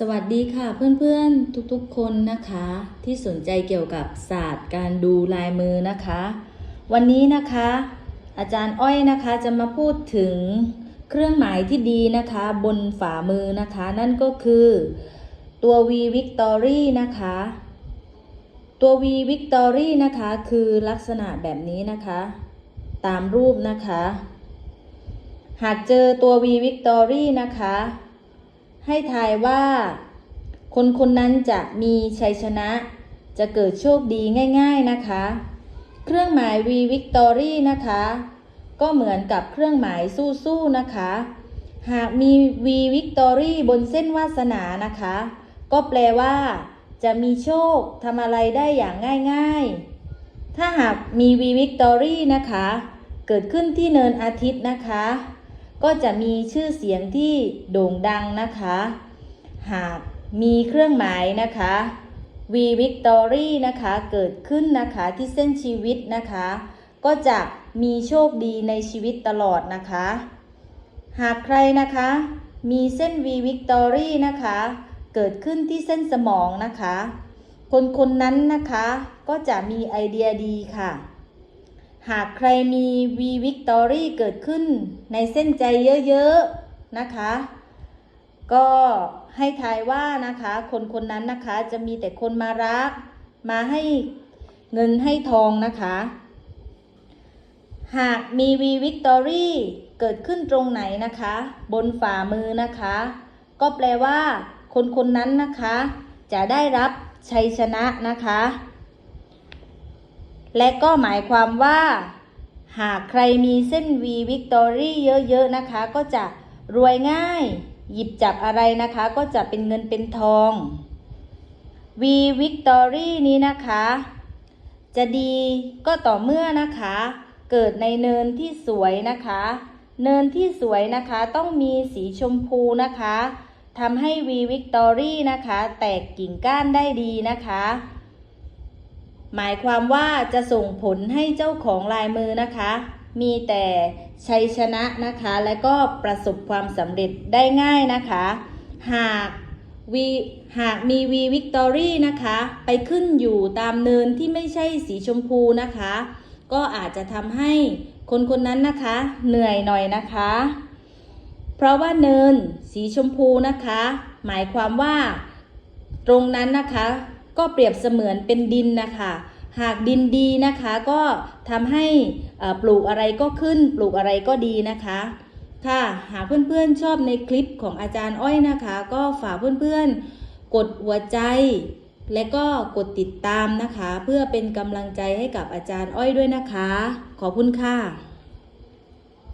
สวัสดีค่ะเพื่อนๆทุกๆคนนะคะ ที่สนใจเกี่ยวกับศาสตร์การดูลายมือนะคะ วันนี้นะคะ อาจารย์อ้อยนะคะจะมาพูดถึงเครื่องหมายที่ดีนะคะ บนฝ่ามือนะคะ นั่นก็คือตัว V Victory นะคะ ตัว V Victory นะคะคือลักษณะแบบนี้นะคะ ตามรูปนะคะ หากเจอตัว V Victory นะคะ ให้ทายว่า คนคนนั้นจะมีชัยชนะ จะเกิดโชคดีง่าย ๆนะคะ เครื่องหมาย V Victory นะคะ ก็เหมือนกับเครื่องหมายสู้ๆนะคะ หากมี V Victory บนเส้นวาสนานะคะ ก็แปลว่า จะมีโชคทำอะไรได้อย่างง่ายๆ ถ้าหากมี V Victory นะคะ เกิดขึ้นที่เนินอาทิตย์นะคะ ก็จะมีชื่อเสียงที่โด่งดังนะคะ หากมีเครื่องหมายนะคะ V Victory นะคะเกิดขึ้นนะคะที่เส้นชีวิตนะคะ ก็จะมีโชคดีในชีวิตตลอดนะคะ หากใครนะคะ มีเส้น V Victory นะคะ เกิดขึ้นที่เส้นสมองนะคะ คนคนนั้นนะคะก็จะมีไอเดียดีค่ะ หากใครมี V Victory เกิดขึ้นในเส้นใจเยอะๆนะคะ ก็ให้ทายว่านะคะ คนคนนั้นนะคะจะมีแต่คนมารัก มาให้เงินให้ทองนะคะ หากมี V Victory เกิดขึ้นตรงไหนนะคะ บนฝ่ามือนะคะ ก็แปลว่า คนคนนั้นนะคะ จะได้รับชัยชนะนะคะ และก็หมายความว่า หากใครมีเส้น V Victory เยอะๆนะคะ ก็จะรวยง่าย หยิบจับอะไรนะคะ ก็จะเป็นเงินเป็นทอง V Victory นี้นะคะ จะดีก็ต่อเมื่อนะคะ เกิดในเนินที่สวยนะคะ เนินที่สวยนะคะต้องมีสีชมพูนะคะทำให้ V Victory นะคะ แตกกิ่งก้านได้ดีนะคะ หมายความว่าจะส่งผลให้เจ้าของลายมือนะคะ มีแต่ชัยชนะนะคะ และก็ประสบความสำเร็จได้ง่ายนะคะ หากวีหากมี V Victory นะคะ ไปขึ้นอยู่ตามเนินที่ไม่ใช่สีชมพูนะคะ ก็อาจจะทำให้คนคนนั้นนะคะ เหนื่อยหน่อยนะคะ เพราะว่าเนินสีชมพูนะคะ หมายความว่าตรงนั้นนะคะ ก็เปรียบเสมือนเป็นดินนะคะหากดินดีนะคะก็ทำให้ปลูกอะไรก็ขึ้น ปลูกอะไรก็ดีนะคะค่ะหากเพื่อนๆชอบในคลิปของอาจารย์อ้อยนะคะ ก็ฝากเพื่อนๆ กดหัวใจ และก็กดติดตามนะคะ เพื่อเป็นกำลังใจให้กับอาจารย์อ้อยด้วยนะคะ ขอบคุณค่ะ